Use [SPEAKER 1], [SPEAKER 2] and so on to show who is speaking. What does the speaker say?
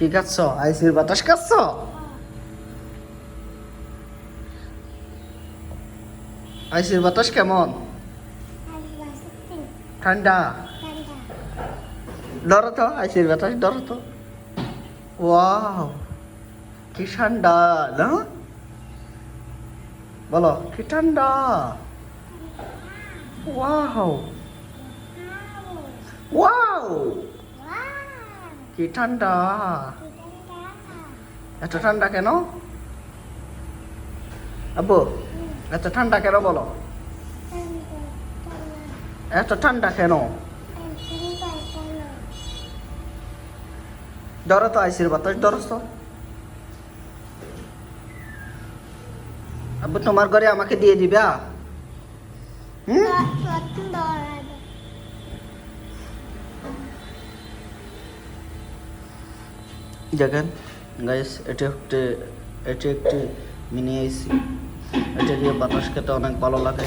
[SPEAKER 1] কি খাচ্ছ? আইসির বাতাস খাচ্ছ? আইসির বাতাস কেমন? ঠান্ডা? ডরো তো, আইসির বাতাস ডরো তো। ওয়াও, কি ঠান্ডা, না? বলো, কি ঠান্ডা? ওয়াও। ওয়াও। কি ঠান্ডা? এত ঠান্ডা কেন? আব্বু, এত ঠান্ডা কেন বলো? এত ঠান্ডা কেন? ডর তো আইসির বাতাস ডরস তো। আব্বু, তোমার ঘরে আমাকে দিয়ে দিবা? হুম? দেখেন গাইস এটি একটি এটি একটি মিনি এসি এটা দিয়ে বাতাস খেতে অনেক ভালো লাগে।